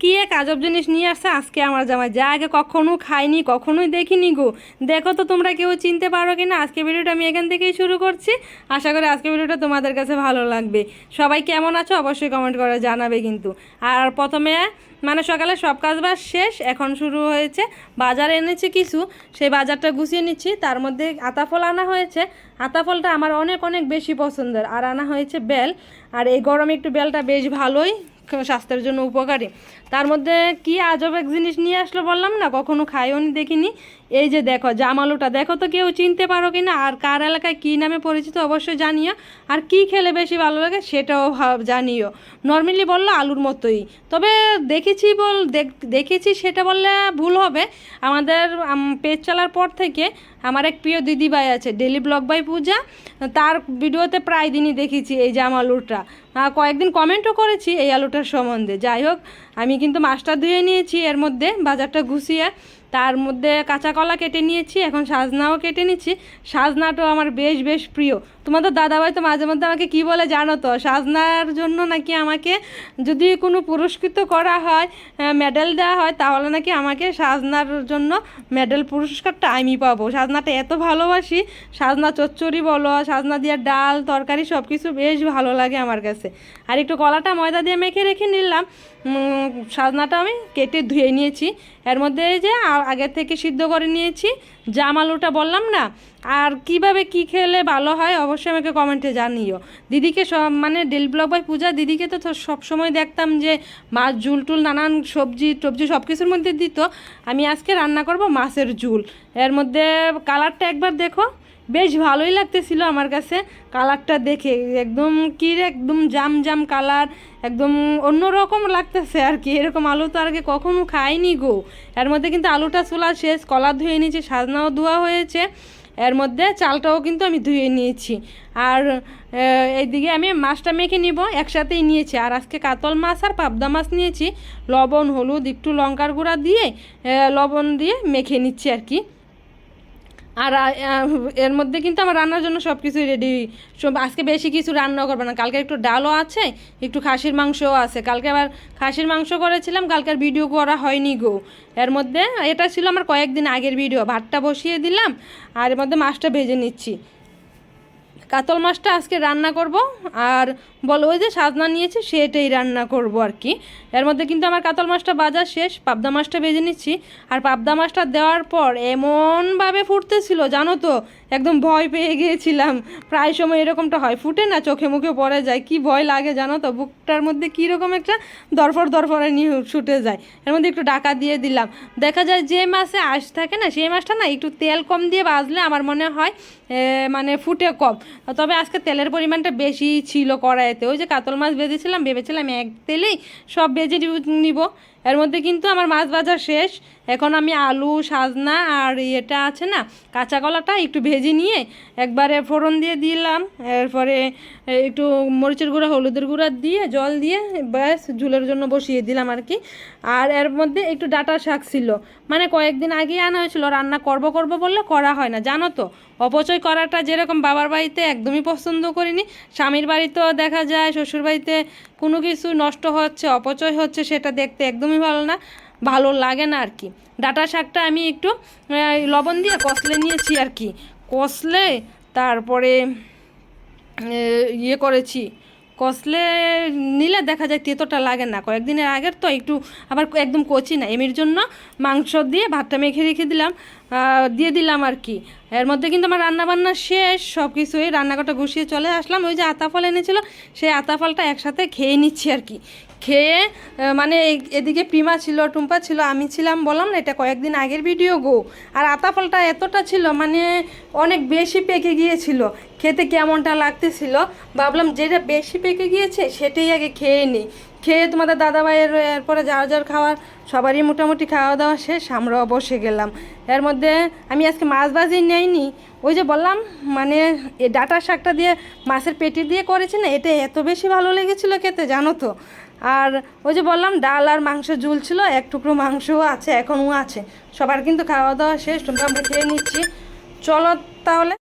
কি এক আজব জিনিস নিয়ে আসছে? আজকে আমার জামাই যা আগে কখনো খাইনি কখনোই দেখিনি গো। দেখো তো তোমরা কেউ চিনতে পারো কি না আজকে ভিডিওটা আমি এখান থেকেই শুরু করছি। আশা করি আজকে ভিডিওটা তোমাদের কাছে ভালো লাগবে। সবাই কেমন আছো? অবশ্যই কমেন্ট করে জানাবে কিন্তু। আর প্রথমে মানে সকালে সব কাজ বাজ শেষ, এখন শুরু হয়েছে। বাজার এনেছে কিছু, সেই বাজারটা গুছিয়ে নিচ্ছি। তার মধ্যে আতাফল আনা হয়েছে। আতাফলটা আমার অনেক অনেক বেশি পছন্দের। আর আনা হয়েছে বেল। আর এই গরমে একটু বেলটা বেশ ভালোই স্বাস্থ্যের জন্য উপকারী। তার মধ্যে কি আজব এক জিনিস নিয়ে আসলো বললাম না? কখনো খাইও নি দেখিনি। এই যে দেখো জামালুটা দেখো তো কেউ চিনতে পারো কি না আর কার এলাকায় কী নামে পরিচিত অবশ্যই জানিও। আর কি খেলে বেশি ভালো লাগে সেটাও জানিও। নর্মালি বলল আলুর মতোই। তবে দেখেছি বল দেখ- দেখেছি সেটা বললে ভুল হবে। আমাদের পেজ চালার পর থেকে আমার এক প্রিয় দিদিভাই আছে ডেলি ব্লগ বাই পূজা। তার ভিডিওতে প্রায় দিনই দেখেছি এই জাম আলুটা। আহ, কয়েকদিন কমেন্টও করেছি এই আলুটার সম্বন্ধে। যাই হোক, আমি কিন্তু মাছটা ধুয়ে নিয়েছি এর মধ্যে, বাজারটা ঘুষিয়ে তার মধ্যে কাঁচা কলা কেটে নিয়েছি, এখন সাজনাও কেটে নিচ্ছি। সাজনাটাও আমার বেশ বেশ প্রিয়। তোমাদের দাদাভাই তো মাঝে মধ্যে আমাকে কি বলে জানো তো? সাজনার জন্য নাকি আমাকে যদি কোনো পুরস্কৃত করা হয় মেডেল দেওয়া হয়, তাহলে নাকি আমাকে সাজনার জন্য মেডেল পুরস্কারটা আমি পাবো। সাজনাটা এত ভালোবাসি। সাজনা চচ্চড়ি বলো, সাজনা দিয়ে ডাল, তরকারি সব কিছু বেশ ভালো লাগে আমার কাছে। আর একটু কলাটা ময়দা দিয়ে মেখে রেখে নিলাম। সাজনাটা আমি কেটে ধুয়ে নিয়েছি। এর মধ্যে যে আগের থেকে সিদ্ধ করে নিয়েছি। জাম আলুটা বললাম না? আর কীভাবে কি খেলে ভালো হয় অবশ্যই আমাকে কমেন্টে জানিও। দিদিকে সব মানে ডেল ব্লগ বাই পূজা, দিদিকে তো সবসময় দেখতাম যে মাছ, ঝুল টুল, নানান সবজি, টবজি সব কিছুর মধ্যে দিত। আমি আজকে রান্না করব মাছের ঝুল। এর মধ্যে কালারটা একবার দেখো। বেশ ভালোই লাগতেছিল আমার কাছে কালারটা দেখে। একদম কি একদম জাম জাম কালার, একদম অন্যরকম লাগতেছে আর কি। এরকম আলু তো আর আগে কখনো খাইনি গো। এর মধ্যে কিন্তু আলুটা চোলা শেষ, কলা ধুয়ে নিয়েছি সাজনাও ধোয়া হয়েছে। এর মধ্যে চালটাও কিন্তু আমি ধুয়ে নিয়েছি। আর এইদিকে আমি মাছটা মেখে নিব, একসাথেই নিয়েছি। আর আজকে কাতল মাছ আর পাবদা মাছ নিয়েছি। লবণ, হলুদ, একটু লঙ্কার গুঁড়া দিয়ে লবণ দিয়ে মেখে নিচ্ছি আর কি। আর এর মধ্যে কিন্তু আমার রান্নার জন্য সব কিছুই রেডি সব, আজকে বেশি কিছু রান্না করব না। কালকে একটু ডালও আছে, একটু খাসির মাংসও আছে। কালকে আবার খাসির মাংস করেছিলাম, কালকে আর ভিডিও করা হয়নি গো। এর মধ্যে, এটা ছিল আমার কয়েকদিন আগের ভিডিও ভাতটা বসিয়ে দিলাম, আর এর মধ্যে মাছটা ভেজে নিচ্ছি। কাতল মাছটা আজকে রান্না করব, আর বলো ওই যে সাজনা নিয়েছি সেটাই রান্না করব আর কি। এর মধ্যে কিন্তু আমার কাতল মাছটা বাজার শেষ, পাবদা মাছটা ভেজে নিচ্ছি। আর পাবদা মাছটা দেওয়ার পর এমনভাবে ফুটতেছিল, জানো তো, একদম ভয় পেয়ে গিয়েছিলাম। প্রায় সময় এরকমটা হয়, ফুটে না, চোখে মুখে পড়ে যায়, কি ভয় লাগে জানো তো, বুকটার মধ্যে কীরকম একটা দরফর দরফরে নিয়ে ছুটে যায়। এর মধ্যে একটু ডাকা দিয়ে দিলাম। দেখা যায় যে মাছে আঁশ থাকে না, সেই মাছটা না একটু তেল কম দিয়ে বাজলে আমার মনে হয় মানে ফুটে কম। তবে আজকে তেলের পরিমাণটা বেশি ছিল কড়াইতে। ওই যে কাতল মাছ বেঁধেছিলাম ভেবেছিলাম এক তেলেই সব বেজে নিব। এর মধ্যে কিন্তু আমার মাছ ভাজা শেষ। এখন আমি আলু, সাজনা আর ইয়েটা আছে না, কাঁচা কলাটা একটু ভেজে নিয়ে একবারে ফোড়ন দিয়ে দিলাম। এরপরে একটু মরিচের গুঁড়া, হলুদের গুঁড়া দিয়ে, জল দিয়ে ব্যাস ঝুলের জন্য বসিয়ে দিলাম আর কি। আর এর মধ্যে একটু ডাটা শাক ছিল। মানে কয়েকদিন আগে আনা হয়েছিল। রান্না করব করব বললে করা হয় না, জানো তো? অপচয় করাটা যেরকম বাবার বাড়িতে একদমই পছন্দ করিনি। স্বামীর বাড়িতেও দেখা যায় শ্বশুর বাড়িতে কোনো কিছু নষ্ট হচ্ছে, অপচয় হচ্ছে, সেটা দেখতে একদমই ভালো না, ভালো লাগে না আর কি। ডাটা শাকটা আমি একটু লবণ দিয়ে কষলে নিয়েছি আর কি। কষলে তারপরে ইয়ে করেছি। কষলে নিলে দেখা যায় তেতোটা লাগে না। কয়েকদিনের আগের তো একটু আবার একদম কচি না। এমির জন্য মাংস দিয়ে ভাতটা মেখে রেখে দিলাম দিয়ে দিলাম আর কি। এর মধ্যে কিন্তু আমার রান্নাবান্না শেষ সব কিছুই রান্নাঘরটা গুছিয়ে চলে আসলাম। ওই যে আতাফল এনেছিল, সেই আতাফলটা একসাথে খেয়ে নিচ্ছি আর কি। খেয়ে মানে এদিকে প্রিমা ছিল, টুম্পা ছিল, আমি ছিলাম, বললাম না, এটা কয়েকদিন আগের ভিডিও গো। আর আতাফলটা এতটা ছিল মানে অনেক বেশি পেকে গিয়েছিল, খেতে কেমনটা লাগতেছিল, ভাবলাম যেটা বেশি পেকে গিয়েছে সেটাই আগে খেয়ে নিই খেয়ে তোমাদের দাদাভাইয়ের, এরপরে যার যার খাওয়ার, সবারই মোটামুটি খাওয়া দাওয়া শেষ, আমরাও বসে গেলাম। এর মধ্যে আমি আজকে মাছ ভাজি নেইনি, ওই যে বললাম মানে ডাটা শাকটা দিয়ে মাছের পেটি দিয়ে করেছি না, এটা এত বেশি ভালো লেগেছিলো খেতে, জানো তো? আর ওই যে বললাম, ডাল আর মাংস ঝুল ছিল এক টুকরো মাংসও আছে, এখনও আছে। সবার কিন্তু খাওয়া দাওয়া শেষ, তোমরা আমরা খেয়ে নিচ্ছি। চলো তাহলে।